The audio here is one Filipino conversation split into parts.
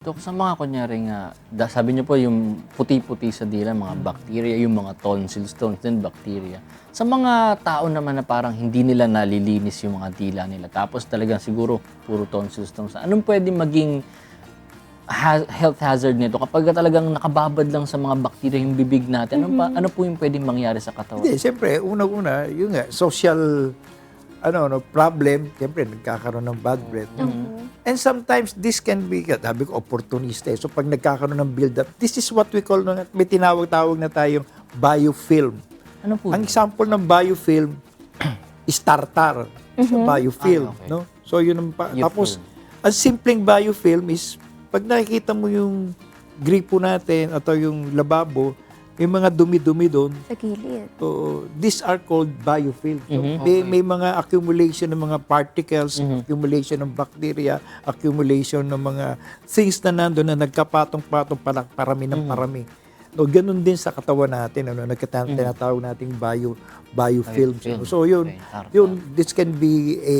Dok, sa mga kunyari nga, da, sabi niyo po yung puti-puti sa dila, mga bacteria, yung mga tonsils, tonsils, bacteria. Sa mga tao naman na parang hindi nila nalilinis yung mga dila nila, tapos talagang siguro puro tonsils, tonsils. Anong pwede maging ha- health hazard nito kapag talagang nakababad lang sa mga bacteria yung bibig natin? Ano, pa, ano po yung pwedeng mangyari sa katawan? Hindi, siyempre, una-una, yun nga, social ano, no, problem, siyempre, nagkakaroon ng bad breath. And sometimes, this can be, sabi ko, opportunista. eh. So, pag nagkakaroon ng build-up, this is what we call, no, may tinawag-tawag na tayong biofilm. Ano po? Ang example ng biofilm is tartar sa biofilm. Ah, okay. no? So, yun ang pa-. Tapos, ang simpleng biofilm is, pag nakikita mo yung gripo natin atau yung lababo, may mga dumi-dumi doon, Sa gilid. So, these are called biofilms. So, Mhm. may, may mga accumulation ng mga particles, Mhm. accumulation ng bacteria, accumulation ng mga things na nandun na nagkapatong-patong para, parami ng parami. No, ganun din sa katawan natin, ano, nagkata- tinatawag nating bio, biofilms. Mhm. Biofilm. So, yun, Okay, yun, this can be a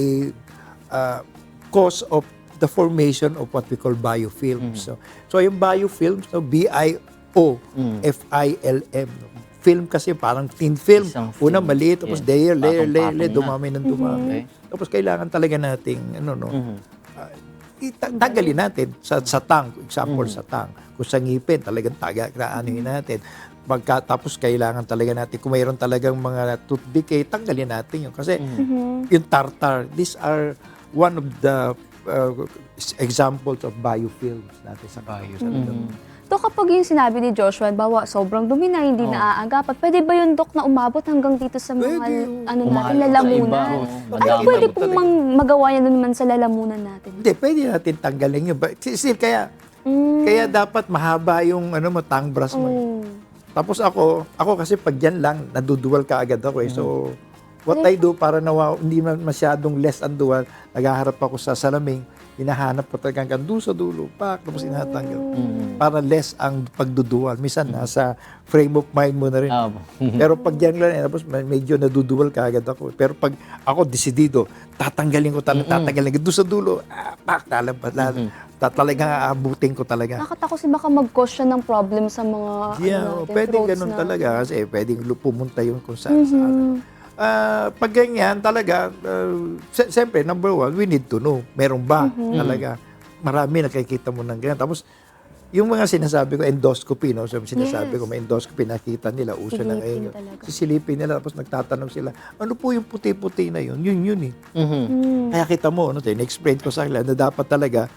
uh, cause of the formation of what we call biofilms. So, so yung biofilms, so B-I-O-F-I-L-M. no? Film kasi parang thin film. Isang film. Una maliit, tapos Yeah. layer, layer, layer, layer, dumami ng dumami. Okay. Tapos kailangan talaga nating, ano no, Mhm. uh, ita- tanggalin natin sa, sa tang, example Mhm. sa tang. Kung sa ngipin, talagang taga, aanuhin natin. Pagka, tapos kailangan talaga natin, kung mayroon talagang mga tooth decay, tanggalin natin yun. Kasi Mhm. yung tartar, these are one of the uh, examples of biofilms natin sa katawan. Sa To kapag yung sinabi ni Joshua, bawa sobrang dumi na hindi Oo. naaagapan, pwede ba yung dok na umabot hanggang dito sa mga Pwede. ano natin, Umahalot sa iba, lalamunan? oo. Ano Madami pwede pong mang, magawa yan naman sa lalamunan natin? Hindi, pwede natin tanggalin yun. But still, kaya, Mm. kaya dapat mahaba yung ano mo, tongue brush mo. Oh. Tapos ako, ako kasi pag yan lang, naduduwal ka agad ako eh. So, what I do para nawa, hindi man masyadong less ang duwal, naghaharap ako sa salaming, hinahanap ko talaga hanggang doon sa dulo, pak, tapos hinatanggal. Mhm. Para less ang pagduduwal. Minsan, nasa frame of mind mo na rin. Ah, Pero pag yan lang, eh, tapos med- medyo naduduwal ka agad ako. Pero pag ako desidido, tatanggalin ko talaga, tatanggalin ko. Doon sa dulo, ah, pak, lalabas, lalabas. Ta- Talagang aabutin ko talaga. Nakakatakot si baka mag-cause siya ng problem sa mga Yeah, ano natin, pwedeng ganun na. talaga kasi pwedeng lu- pumunta yun kung saan Mhm. saan. Ah, pag ganyan talaga, uh, siyempre, number one, we need to know. Meron ba Mhm. talaga? Marami nakikita mo ng ganyan. Tapos, yung mga sinasabi ko, endoscopy, no? So, sinasabi Yes. ko, may endoscopy, nakita nila, uso na Silipin ngayon. yun. talaga. Sisilipin nila, tapos nagtatanong sila, ano po yung puti-puti na yun? Yun, yun eh. Mhm. Mm. Kaya kita mo, no, explain ko sa kanila na dapat talaga,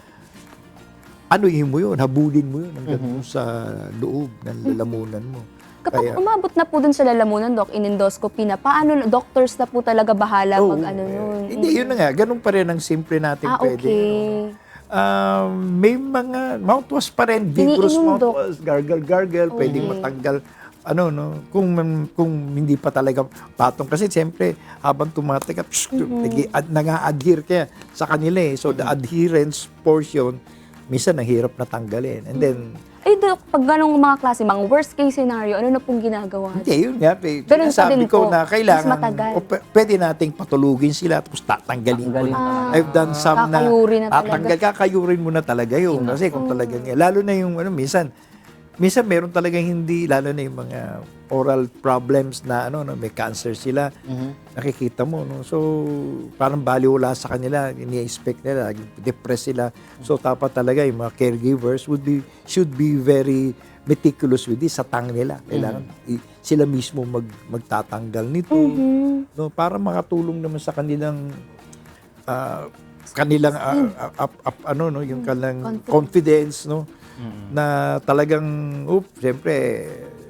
ano yun mo yun, habulin mo yun hanggang doon sa loob ng lalamunan mo. Kapag Kaya- umabot na po dun sa lalamunan, Doc, in endoscopy na, paano, doctors na po talaga bahala Oo, mag ano nun? Hindi, yun na nga. Ganun pa rin ang simple natin Ah, pwede. okay. Um, may mga mouthwash pa rin, vigorous mouthwash, gargle, gargle, pwedeng Okay. matanggal ano no kung kung hindi pa talaga patong kasi siyempre habang tumatagal psh, Mm-hmm. nag- ad, nanga-adhere kaya sa kanila eh so the adherence portion minsan nahirap na tanggalin and then Ay, Doc, pag ganong mga klase, mga worst case scenario, ano na pong ginagawa? Hindi, yun nga. Eh, Ganun pa sinasabi din ko po. na kailangan, Mas matagal. o p- pwede nating patulugin sila tapos tatanggalin ko na. I've done some na, Kakayurin na talaga. tatanggal, kakayurin mo na talaga yun. Kasi kung talagang, lalo na yung, ano, minsan, minsan meron talagang hindi, lalo na yung mga oral problems na, ano, no, may cancer sila, Mhm. nakikita mo, no? So, parang baliwala sa kanila, ini-expect nila, depressed sila. So, dapat talaga yung mga caregivers would be, should be very meticulous with this sa tang nila. Kailangan i- sila mismo mag, magtatanggal nito. Mhm. No, para makatulong naman sa kanilang ah, kanilang ah, ah, up- up- ano no, yung kanilang confidence, no, na talagang up, siyempre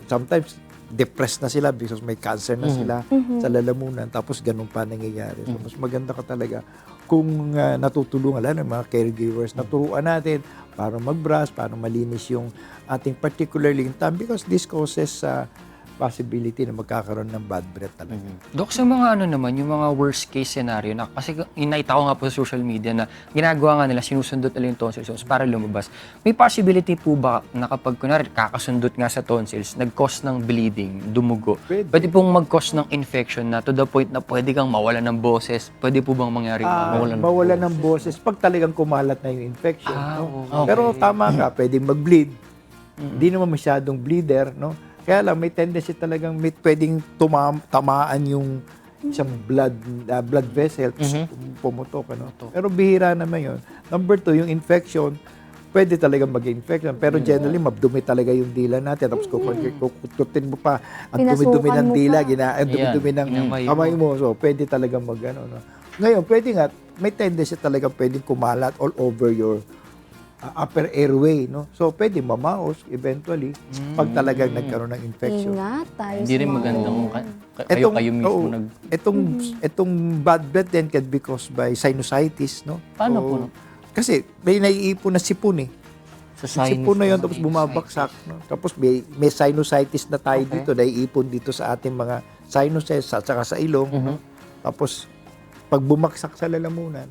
sometimes depressed na sila because may cancer na sila sa lalamunan. Tapos ganun pa nangyayari. So mas maganda ka talaga kung ah, natutulungan lalo ng mga caregivers, naturuan natin para mag-brush, para malinis yung ating particularly yung tongue because this causes uh, possibility na magkakaroon ng bad breath talaga. Dok, sa mga ano naman, yung mga worst case scenario na, kasi inaita ko nga po sa social media na ginagawa nga nila, sinusundot nila yung tonsil stones para lumabas. May possibility po ba na kapag kunwari kakasundot nga sa tonsils, nag-cause ng bleeding, dumugo, Pwede. pong mag-cause ng infection na to the point na pwede kang mawala ng boses, pwede po bang mangyari Ah, mawala, ng boses pag talagang kumalat na yung infection. Ah, no? okay. Pero tama ka, pwedeng mag-bleed. Hindi naman masyadong bleeder, no? Kaya lang, may tendency talagang may pwedeng tumam, tamaan yung isang blood ah, blood vessel, pum- pumutok, ano? Pero bihira naman yun. Number two, yung infection, pwede talaga mag-infection. Pero generally, mabdumi talaga yung dila natin. Tapos kung kukututin mo pa, ang dumi-dumi ng dila, gina, ang dumi-dumi ng Kamay mo. So, pwede talaga mag, ano, no? Ngayon, pwede nga, may tendency talaga pwedeng kumalat all over your uh, upper airway, no? So, pwede mamaos eventually pag talagang nagkaroon ng infection. Ingat tayo Hindi rin maganda kung ka- ka- kayo, kayo mismo oo, nag... Itong, itong bad breath then can be caused by sinusitis, no? Paano So, po, no? Kasi may naiipon na sipon eh. Sa sinus. sipon na yun, tapos bumabaksak. No? Tapos may, may sinusitis na tayo dito, naiipon dito sa ating mga sinuses at saka sa ilong. no? Tapos, pag bumaksak sa lalamunan,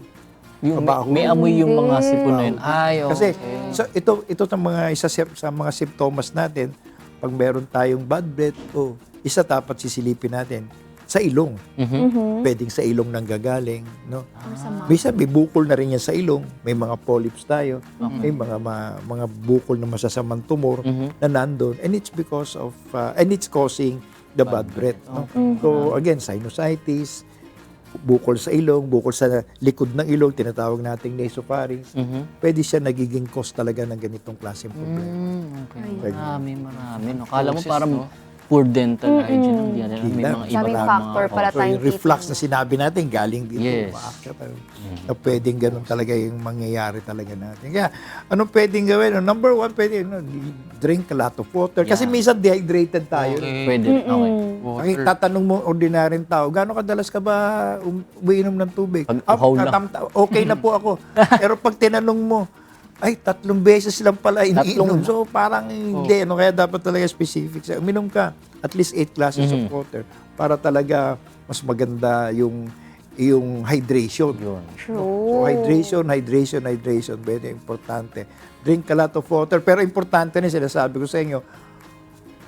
Yung, may, may amoy yung mga sipon na yun. Ay, okay. Kasi so ito ito sa mga isa sa- mga symptoms natin pag meron tayong bad breath, oh, isa dapat sisilipin natin sa ilong. Mhm. Pwedeng sa ilong nang gagaling, no? Masama. Minsan may bukol na rin yan sa ilong, may mga polyps tayo, may mga ma- mga bukol na masasamang tumor na nandun and it's because of uh, and it's causing the bad, breath, no? So again, sinusitis, bukol sa ilong, bukol sa likod ng ilong, tinatawag nating nasopharynx. Mhm. Pwede siya nagiging cause talaga ng ganitong klaseng problema. Mm, okay. Marami, marami. No? Kala mo parang no? Poor dental hygiene. Hindi yan. May Hindi. mga iba Daming pa factor mga pala So, tayong yung reflux na sinabi natin, galing dito. Yes. umaakyat, ano. Na pwedeng ganun talaga yung mangyayari talaga natin. Kaya, anong pwedeng gawin? Number one, pwede, no, drink a lot of water. Kasi minsan dehydrated tayo. Okay. Pwede. Okay. Ang tatanong mo, ordinaryong tao, gano'ng kadalas ka ba um, umiinom ng tubig? Pag uhaw lang. okay na po ako. Pero pag tinanong mo, ay, tatlong beses lang pala iniinom. So, parang hindi. Ano, kaya dapat talaga specific. siya. Uminom ka at least 8 glasses of water para talaga mas maganda yung yung hydration. Yun. So, True. hydration, hydration, hydration, very importante. Drink a lot of water. Pero importante na sinasabi ko sa inyo,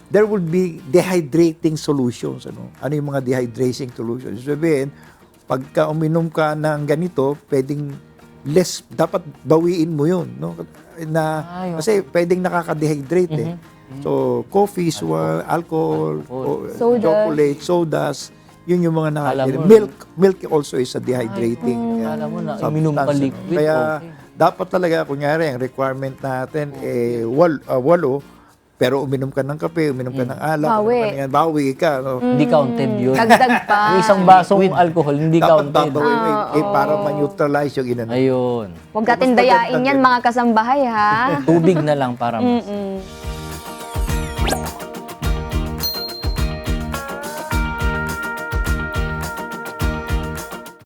there will be dehydrating solutions. Ano, ano yung mga dehydrating solutions? Sabihin, pagka uminom ka ng ganito, pwedeng less, dapat bawiin mo yun. No? Na, Ay, okay. Kasi pwedeng nakaka-dehydrate eh. So, coffee, alcohol, alcohol, o- Sodas. chocolate, sodas, yun yung mga mo, Milk, milk also is a dehydrating uh, Alam mo na, uminom ka liquid. Kaya okay. dapat talaga, kunyari, ang requirement natin, eh, wal, ah, walo, pero uminom ka ng kape, uminom ka ng alak, Bawi. uminom ka ng bawi ka. No? Hindi counted yun. Dagdag pa. Yung isang basong alcohol, hindi Dapat counted. babawin mo eh, eh, para ma-neutralize yung inano. Ayun. Huwag natin dayain yan mga kasambahay ha. Tubig na lang para mas.